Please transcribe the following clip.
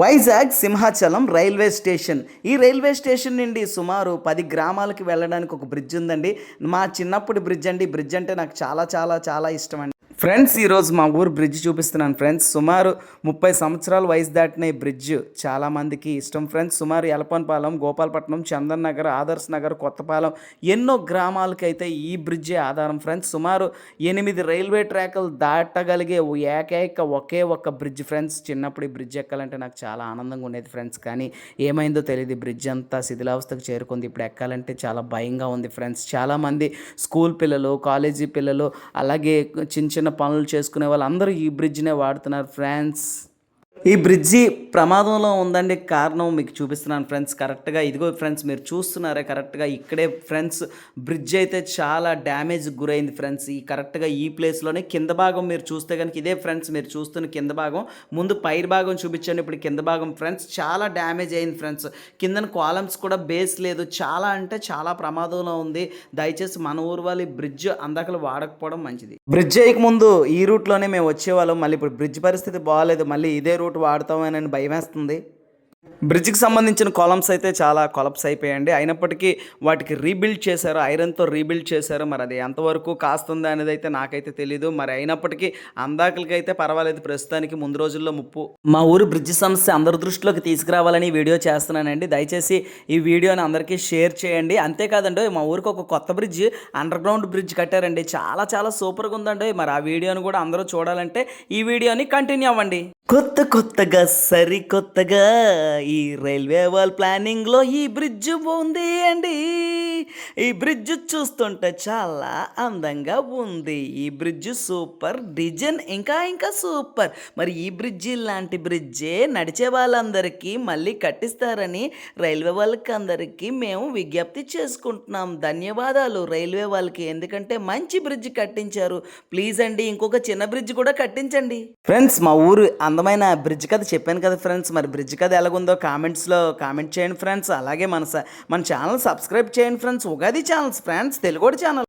Vizag Simhachalam railway station. ఈ railway station నుండి సుమారు పది గ్రామాలకు వెళ్ళడానికి ఒక బ్రిడ్జ్ ఉందండి. మా చిన్నప్పుడు బ్రిడ్జ్ అండి. బ్రిడ్జ్ అంటే నాకు చాలా చాలా చాలా ఇష్టం అండి. ఫ్రెండ్స్ ఈరోజు మా ఊరు బ్రిడ్జ్ చూపిస్తున్నాను ఫ్రెండ్స్. సుమారు ముప్పై సంవత్సరాల వయసు దాటిన ఈ బ్రిడ్జ్ చాలామందికి ఇష్టం ఫ్రెండ్స్. సుమారు ఎలపన్పాలెం గోపాలపట్నం చందన్ నగర్ ఆదర్శ్ నగర్ కొత్తపాలెం ఎన్నో గ్రామాలకైతే ఈ బ్రిడ్జే ఆధారం ఫ్రెండ్స్. సుమారు ఎనిమిది రైల్వే ట్రాకులు దాటగలిగే ఏకైక ఒకే ఒక్క బ్రిడ్జ్ ఫ్రెండ్స్. చిన్నప్పుడు ఈ బ్రిడ్జ్ ఎక్కాలంటే నాకు చాలా ఆనందంగా ఉండేది ఫ్రెండ్స్. కానీ ఏమైందో తెలియదు బ్రిడ్జ్ అంతా శిథిలావస్థకు చేరుకుంది. ఇప్పుడు ఎక్కాలంటే చాలా భయంగా ఉంది ఫ్రెండ్స్. చాలామంది స్కూల్ పిల్లలు కాలేజీ పిల్లలు అలాగే చిన్న చిన్న పనులు చేసుకునే వాళ్ళందరూ ఈ బ్రిడ్జ్నే వాడుతున్నారు ఫ్రాన్స్ ఈ బ్రిడ్జి ప్రమాదంలో ఉందండి కారణం మీకు చూపిస్తున్నాను ఫ్రెండ్స్. కరెక్ట్గా ఇదిగో ఫ్రెండ్స్ మీరు చూస్తున్నారే కరెక్ట్గా ఇక్కడే ఫ్రెండ్స్ బ్రిడ్జ్ అయితే చాలా డ్యామేజ్ గురైంది ఫ్రెండ్స్. ఈ కరెక్ట్గా ఈ ప్లేస్లోనే కింద భాగం మీరు చూస్తే కనుక ఇదే ఫ్రెండ్స్ మీరు చూస్తున్న కింద భాగం. ముందు పైర్ భాగం చూపించండి ఇప్పుడు కింద భాగం ఫ్రెండ్స్ చాలా డ్యామేజ్ అయింది ఫ్రెండ్స్. కిందన కాలమ్స్ కూడా బేస్ లేదు. చాలా అంటే చాలా ప్రమాదంలో ఉంది. దయచేసి మన ఊరు వాళ్ళు ఈ బ్రిడ్జ్ అందకలు వాడకపోవడం మంచిది. బ్రిడ్జ్ ముందు ఈ రూట్లోనే మేము వచ్చేవాళ్ళం. మళ్ళీ ఇప్పుడు బ్రిడ్జ్ పరిస్థితి బాగాలేదు మళ్ళీ ఇదే రూట్ వాడతామని భయమేస్తుంది. బ్రిడ్జ్కి సంబంధించిన కాలమ్స్ అయితే చాలా కొలప్స్ అయిపోయాయండి. అయినప్పటికీ వాటికి రీబిల్డ్ చేశారు ఐరన్తో రీబిల్డ్ చేశారు మరి అది ఎంతవరకు కాస్తుంది అనేది అయితే నాకైతే తెలీదు. మరి అయినప్పటికీ అందాకలకి అయితే పర్వాలేదు. ప్రస్తుతానికి ముందు రోజుల్లో ముప్పు. మా ఊరు బ్రిడ్జ్ సమస్య అందరి దృష్టిలోకి తీసుకురావాలని వీడియో చేస్తున్నానండి. దయచేసి ఈ వీడియోని అందరికీ షేర్ చేయండి. అంతేకాదండి మా ఊరికి ఒక కొత్త బ్రిడ్జ్ అండర్ గ్రౌండ్ బ్రిడ్జ్ కట్టారండి. చాలా చాలా సూపర్గా ఉందండి. మరి ఆ వీడియోని కూడా అందరూ చూడాలంటే ఈ వీడియోని కంటిన్యూ అవ్వండి. కొత్త కొత్తగా సరికొత్తగా ఈ రైల్వే వాల్ ప్లానింగ్లో ఈ బ్రిడ్జ్ ఉంది అండి. ఈ బ్రిడ్జ్ చూస్తుంటే చాలా అందంగా ఉంది. ఈ బ్రిడ్జ్ సూపర్ డిజైన్ ఇంకా ఇంకా సూపర్. మరి ఈ బ్రిడ్జి లాంటి బ్రిడ్జే నడిచే వాళ్ళందరికీ మళ్ళీ కట్టిస్తారని రైల్వే వాళ్ళకి అందరికీ మేము విజ్ఞప్తి చేసుకుంటున్నాం. ధన్యవాదాలు రైల్వే వాళ్ళకి. ఎందుకంటే మంచి బ్రిడ్జ్ కట్టించారు. ప్లీజ్ అండి ఇంకొక చిన్న బ్రిడ్జ్ కూడా కట్టించండి. ఫ్రెండ్స్ మా ఊరు అందమైన బ్రిడ్జ్ కథ చెప్పాను కదా ఫ్రెండ్స్. మరి బ్రిడ్జ్ కథ ఎలాగుందో కామెంట్స్లో కామెంట్ చేయండి ఫ్రెండ్స్. అలాగే మన మన ఛానల్ సబ్స్క్రైబ్ చేయండి friends. Friends Ugadi channels friends Telugu channel